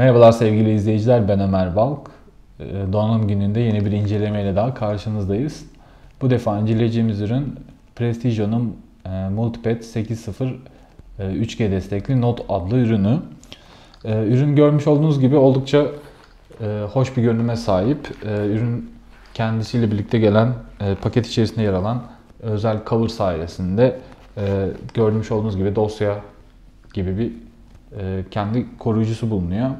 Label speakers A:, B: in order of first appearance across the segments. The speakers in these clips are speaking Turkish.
A: Merhabalar sevgili izleyiciler, ben Ömer Balk. Ee, Donanım gününde yeni bir incelemeyle daha karşınızdayız. Bu defa inceleyeceğimiz ürün Prestigeo'nun e, Multipad 8.0 e, 3G destekli Note adlı ürünü. E, ürün görmüş olduğunuz gibi oldukça e, hoş bir görünüme sahip. E, ürün kendisiyle birlikte gelen e, paket içerisinde yer alan özel cover sayesinde e, görmüş olduğunuz gibi dosya gibi bir e, kendi koruyucusu bulunuyor.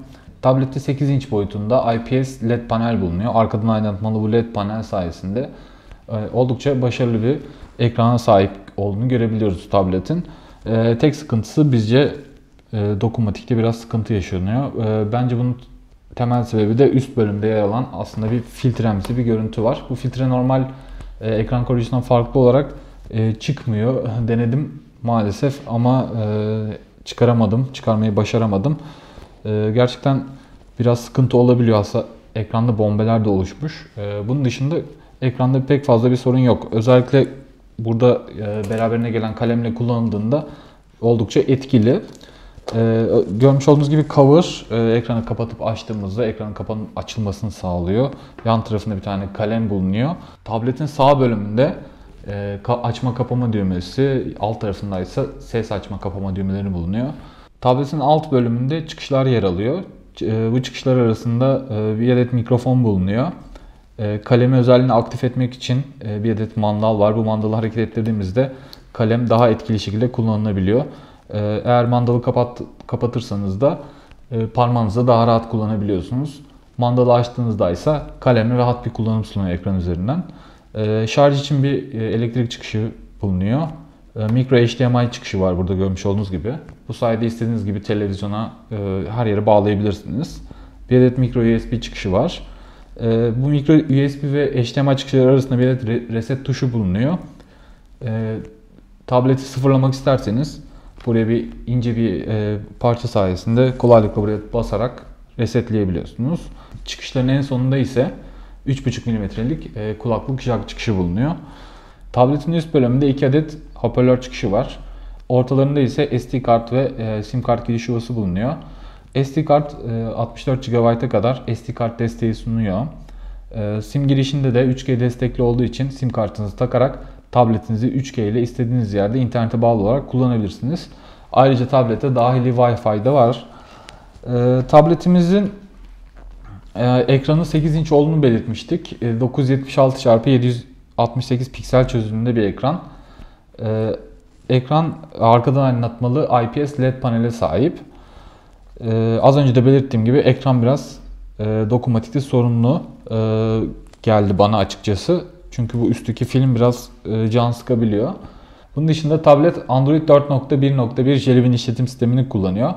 A: Tablette 8 inç boyutunda IPS LED panel bulunuyor. Arkadan aydınlatmalı bu LED panel sayesinde e, oldukça başarılı bir ekrana sahip olduğunu görebiliyoruz tabletin. E, tek sıkıntısı bizce dokunmatikte biraz sıkıntı yaşanıyor. Bence bunun temel sebebi de üst bölümde yer alan aslında bir filtremsi bir görüntü var. Bu filtre normal ekran koruyucusundan farklı olarak çıkmıyor. Denedim maalesef ama çıkaramadım, çıkarmayı başaramadım. E, gerçekten biraz sıkıntı olabiliyor aslında ekranda bombeler de oluşmuş. E, bunun dışında ekranda pek fazla bir sorun yok. Özellikle burada e, beraberine gelen kalemle kullanıldığında oldukça etkili. Ee, görmüş olduğunuz gibi cover e, ekranı kapatıp açtığımızda ekranın kapanıp açılmasını sağlıyor. Yan tarafında bir tane kalem bulunuyor. Tabletin sağ bölümünde e, açma kapama düğmesi, alt tarafında ise ses açma kapama düğmeleri bulunuyor. Tabletin alt bölümünde çıkışlar yer alıyor. E, bu çıkışlar arasında e, bir adet mikrofon bulunuyor. Kalemi özelliğini aktif etmek için bir adet mandal var. Bu mandalı hareket ettirdiğimizde kalem daha etkili şekilde kullanılabiliyor. Eğer mandalı kapat, kapatırsanız da parmağınızla daha rahat kullanabiliyorsunuz. Mandalı açtığınızda ise kalemle rahat bir kullanım sunuyor ekran üzerinden. Ee, şarj için bir e, elektrik çıkışı bulunuyor. Ee, Micro HDMI çıkışı var burada görmüş olduğunuz gibi. Bu sayede istediğiniz gibi televizyona e, her yere bağlayabilirsiniz. Bir adet micro USB çıkışı var. Ee, bu micro USB ve HDMI çıkışları arasında bir adet reset tuşu bulunuyor. Tableti sıfırlamak isterseniz buraya bir ince bir e, parça sayesinde kolaylıkla buraya basarak resetleyebiliyorsunuz. Çıkışların en sonunda ise 3.5 mm'lik e, kulaklık jack çıkışı bulunuyor. Tabletin üst bölümünde 2 adet hoparlör çıkışı var. Ortalarında ise SD kart ve e, sim kart giriş yuvası bulunuyor. SD kart e, 64 GB'a kadar SD kart desteği sunuyor. E, sim girişinde de 3G destekli olduğu için sim kartınızı takarak tabletinizi 3G ile istediğiniz yerde internete bağlı olarak kullanabilirsiniz. Ayrıca tablette dahili Wi-Fi de var. E, tabletimizin ee, ekranı 8 inç olduğunu belirtmiştik. 976 x 768 piksel çözünürlüğünde bir ekran. Ee, ekran arkadan aydınlatmalı IPS LED panele sahip. Ee, az önce de belirttiğim gibi ekran biraz e, dokunmatikte sorunlu e, geldi bana açıkçası. Çünkü bu üstteki film biraz e, can sıkabiliyor. Bunun dışında tablet Android 4.1.1 Jelly işletim sistemini kullanıyor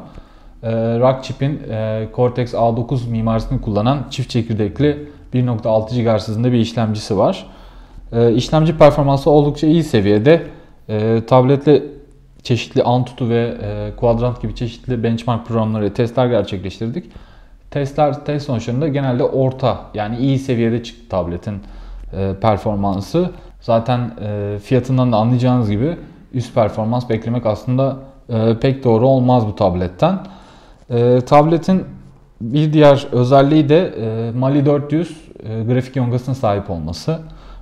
A: Rockchip'in e, Cortex A9 mimarisini kullanan çift çekirdekli 1.6 GHz hızında bir işlemcisi var. E, işlemci performansı oldukça iyi seviyede. E, tabletle çeşitli Antutu ve e, Quadrant gibi çeşitli benchmark programları testler gerçekleştirdik. Testler test sonuçlarında genelde orta yani iyi seviyede çıktı tabletin e, performansı. Zaten fiyatından da anlayacağınız gibi üst performans beklemek aslında pek doğru olmaz bu tabletten. E, tabletin bir diğer özelliği de e, Mali 400 e, grafik yongasına sahip olması.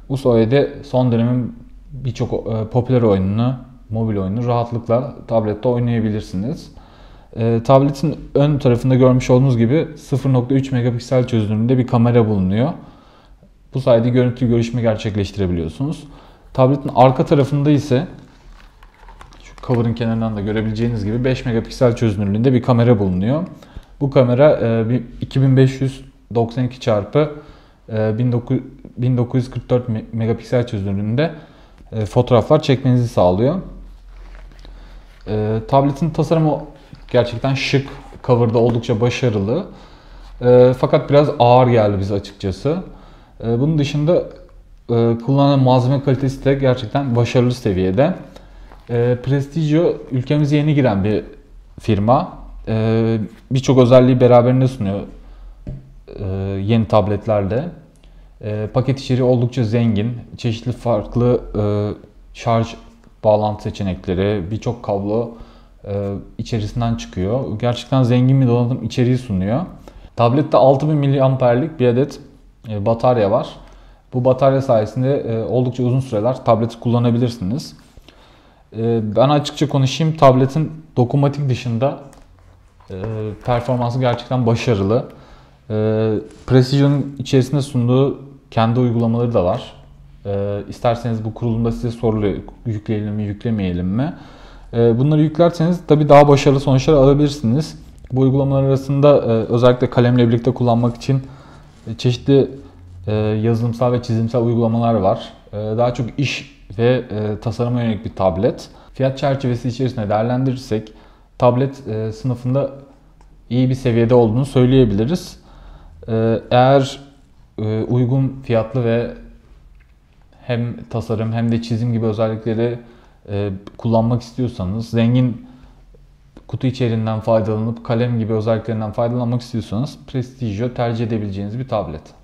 A: Bu sayede son dönemin birçok e, popüler oyununu, mobil oyunu rahatlıkla tablette oynayabilirsiniz. E, tabletin ön tarafında görmüş olduğunuz gibi 0.3 megapiksel çözünürlüğünde bir kamera bulunuyor. Bu sayede görüntü görüşme gerçekleştirebiliyorsunuz. Tabletin arka tarafında ise cover'ın kenarından da görebileceğiniz gibi 5 megapiksel çözünürlüğünde bir kamera bulunuyor. Bu kamera 2592 e, çarpı 1944 e, megapiksel çözünürlüğünde e, fotoğraflar çekmenizi sağlıyor. Tabletin tasarımı gerçekten şık, cover'da oldukça başarılı. Fakat biraz ağır geldi bize açıkçası. Bunun dışında kullanılan malzeme kalitesi de gerçekten başarılı seviyede. E, Prestigio ülkemize yeni giren bir firma. E, Birçok özelliği beraberinde sunuyor e, yeni tabletlerle. E, paket içeriği oldukça zengin. Çeşitli farklı e, şarj bağlantı seçenekleri, birçok kablo e, içerisinden çıkıyor. Gerçekten zengin bir donanım içeriği sunuyor. Tablette 6000 miliamperlik bir adet e, batarya var. Bu batarya sayesinde e, oldukça uzun süreler tableti kullanabilirsiniz. E, ben açıkça konuşayım. Tabletin dokunmatik dışında e, performansı gerçekten başarılı. E, Precision'ın içerisinde sunduğu kendi uygulamaları da var. E, isterseniz bu kurulumda size soruluyor yükleyelim mi yüklemeyelim mi? Bunları yüklerseniz tabii daha başarılı sonuçlar alabilirsiniz. Bu uygulamalar arasında e, özellikle kalemle birlikte kullanmak için e, çeşitli yazılımsal ve çizimsel uygulamalar var. E, daha çok iş ve e, tasarıma yönelik bir tablet. Fiyat çerçevesi içerisinde değerlendirirsek tablet e, sınıfında iyi bir seviyede olduğunu söyleyebiliriz. E, eğer e, uygun fiyatlı ve hem tasarım hem de çizim gibi özellikleri kullanmak istiyorsanız, zengin kutu içeriğinden faydalanıp kalem gibi özelliklerinden faydalanmak istiyorsanız Prestigio tercih edebileceğiniz bir tablet.